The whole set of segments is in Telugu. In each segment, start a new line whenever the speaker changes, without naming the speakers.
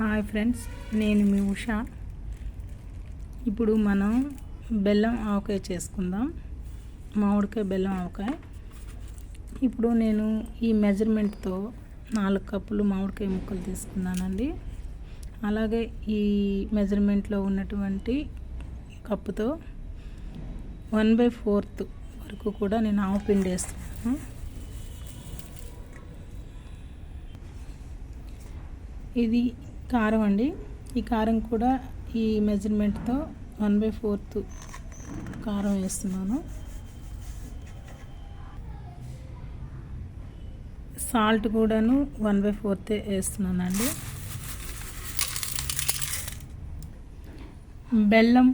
హాయ్ ఫ్రెండ్స్ నేను మీ ఉష. ఇప్పుడు మనం బెల్లం ఆవకాయ చేసుకుందాం. మామిడికాయ బెల్లం ఆవకాయ. ఇప్పుడు నేను ఈ మెజర్మెంట్తో నాలుగు కప్పులు మామిడికాయ ముక్కలు తీసుకున్నానండి. అలాగే ఈ మెజర్మెంట్లో ఉన్నటువంటి కప్పుతో వన్ బై ఫోర్త్ వరకు కూడా నేను ఆవు పిండి వేస్తున్నాను. ఇది కారం అండి. ఈ కారం కూడా ఈ మెజర్మెంట్తో వన్ బై ఫోర్త్ కారం వేస్తున్నాను. సాల్ట్ కూడాను వన్ బై ఫోర్త్ వేస్తున్నానండి. బెల్లం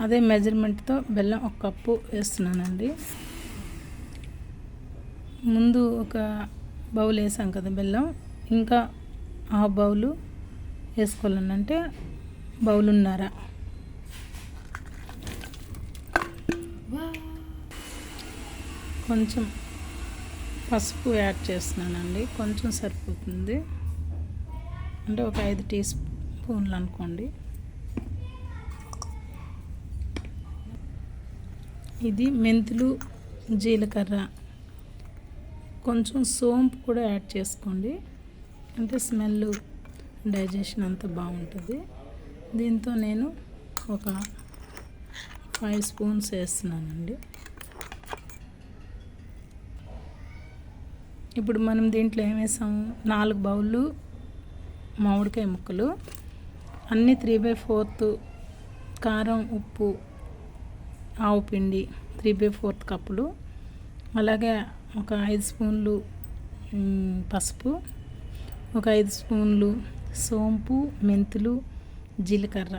అదే మెజర్మెంట్తో బెల్లం ఒక కప్పు వేస్తున్నానండి. ముందు ఒక బౌల్ వేసాం కదా బెల్లం. ఇంకా ఆ బౌలు వేసుకోవాలని అంటే బౌలున్నర? కొంచెం పసుపు యాడ్ చేస్తున్నానండి. కొంచెం సరిపోతుంది. అంటే ఒక ఐదు టీ స్పూన్లు అనుకోండి. ఇది మెంతులు జీలకర్ర. కొంచెం సోంపు కూడా యాడ్ చేసుకోండి. అంటే స్మెల్ డైజెషన్ అంతా బాగుంటుంది. దీంతో నేను ఒక ఫైవ్ స్పూన్స్ వేస్తున్నానండి. ఇప్పుడు మనం దీంట్లో ఏం వేసాము? నాలుగు బౌళ్ళు మామిడికాయ ముక్కలు అన్నీ త్రీ బై ఫోర్త్ కారం ఉప్పు ఆవు పిండి త్రీ బై ఫోర్త్ కప్పులు అలాగే ఒక ఐదు స్పూన్లు పసుపు ఒక ఐదు స్పూన్లు సోంపు మెంతులు జీలకర్ర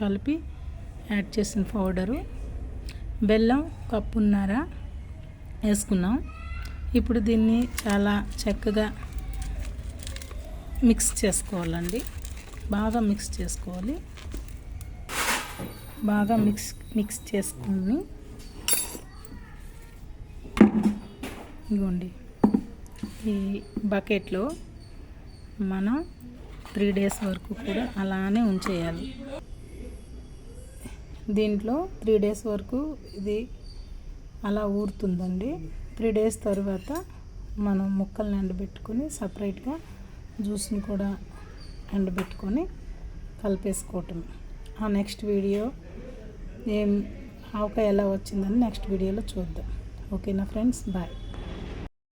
కలిపి యాడ్ చేసిన పౌడరు. బెల్లం కప్పున్నర వేసుకున్నాం. ఇప్పుడు దీన్ని చాలా చక్కగా మిక్స్ చేసుకోవాలండి. బాగా మిక్స్ చేసుకోవాలి. బాగా మిక్స్ మిక్స్ చేసుకుని ఇగోండి ఈ బకెట్లో మనం త్రీ డేస్ వరకు కూడా అలానే ఉంచేయాలి. దీంట్లో త్రీ డేస్ వరకు ఇది అలా ఊరుతుందండి. త్రీ డేస్ తర్వాత మనం ముక్కల్ని ఎండబెట్టుకొని సపరేట్గా జ్యూస్ని కూడా ఎండబెట్టుకొని కలిపేసుకోవటం. ఆ నెక్స్ట్ వీడియో ఏం ఆవకాయ ఎలా వచ్చిందని నెక్స్ట్ వీడియోలో చూద్దాం. ఓకేనా ఫ్రెండ్స్? బాయ్.